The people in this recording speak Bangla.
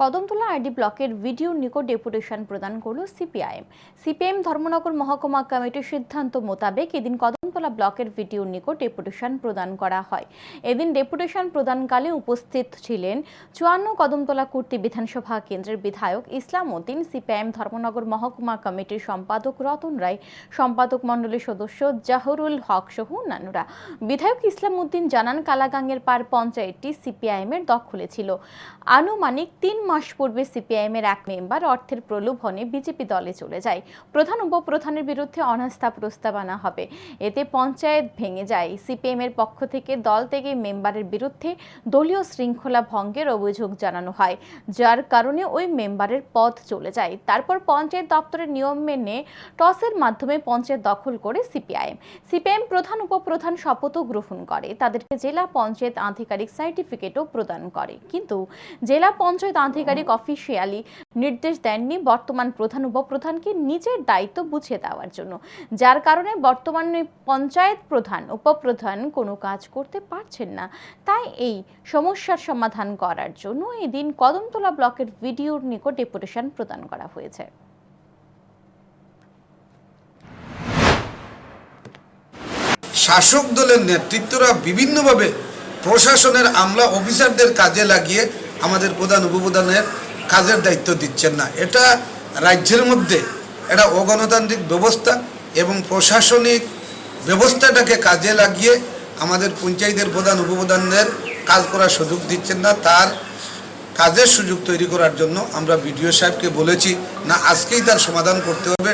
কদমতলা আইডি ব্লকের ভিডিও নিকট ডেপুটেশন প্রদান করল সিপিআইএম। সিপিএম ধর্মনগর মহকুমা কমিটির সিদ্ধান্ত মোতাবেক এদিন কদমতলা ব্লকের ভিডিও নিকট ডেপুটেশন প্রদান করা হয়। এদিন ডেপুটেশন প্রদানকালে উপস্থিত ছিলেন চুয়ান্ন কদমতলা কুর্তি বিধানসভা কেন্দ্রের বিধায়ক ইসলাম উদ্দিন, সিপিআইএম ধর্মনগর মহকুমা কমিটির সম্পাদক রতন রায়, সম্পাদক মণ্ডলীর সদস্য জাহরুল হক সহ অন্যান্যরা। বিধায়ক ইসলাম উদ্দিন জানান কালাগাঙ্গের পার পঞ্চায়েতটি সিপিআইএম এর দখলে ছিল। আনুমানিক তিন মাস পূর্বে সিপিআইএম এর এক মেম্বার অর্থের প্রলোভনে বিজেপি দলে চলে যায়। প্রধান উপপ্রধানের বিরুদ্ধে অনাস্থা প্রস্তাব আনা হবে। এতে পঞ্চায়েত ভেঙে যায়। সিপিএম এর পক্ষ থেকে দল থেকে মেম্বারের বিরুদ্ধে দলীয় শৃঙ্খলা ভঙ্গের অভিযোগ জানানো হয়, যার কারণে ওই মেম্বারের পদ চলে যায়। তারপর পঞ্চায়েত দপ্তরের নিয়ম মেনে টসের মাধ্যমে পঞ্চায়েত দখল করে সিপিআইএম। সিপিএম প্রধান, উপপ্রধান শপথও গ্রহণ করে। তাদেরকে জেলা পঞ্চায়েত আধিকারিক সার্টিফিকেটও প্রদান করে। কিন্তু জেলা পঞ্চায়েত আধিকারিক অফিসিয়ালি নির্দেশ দেননি বর্তমান প্রধান, উপপ্রধানকে নিজের দায়িত্ব বুঝিয়ে দেওয়ার জন্য। যার কারণে বর্তমানে পঞ্চায়েত প্রধান, উপপ্রধান কোনো কাজ করতে পারছেন না। তাই এই সমস্যার সমাধান করার জন্য এদিন কদমতলা ব্লকের ভিডিওর নিকট ডেপুটেশন প্রদান করা হয়েছে। শাসক দলের নেতৃত্বরা বিভিন্নভাবে প্রশাসনের আমলা অফিসারদের কাজে লাগিয়ে আমাদের প্রধান, উপপ্রধানের কাজের দায়িত্ব দিচ্ছেন না। এটা রাজ্যের মধ্যে এটা অগণতান্ত্রিক ব্যবস্থা এবং প্রশাসনিক ব্যবস্থাটাকে কাজে লাগিয়ে আমাদের পঞ্চায়েতের প্রধান, উপপ্রধানদের কাজ করার সুযোগ দিচ্ছেন না। তার কাজের সুযোগ তৈরি করার জন্য আমরা বিডিও সাহেবকে বলেছি, না, আজকেই তার সমাধান করতে হবে।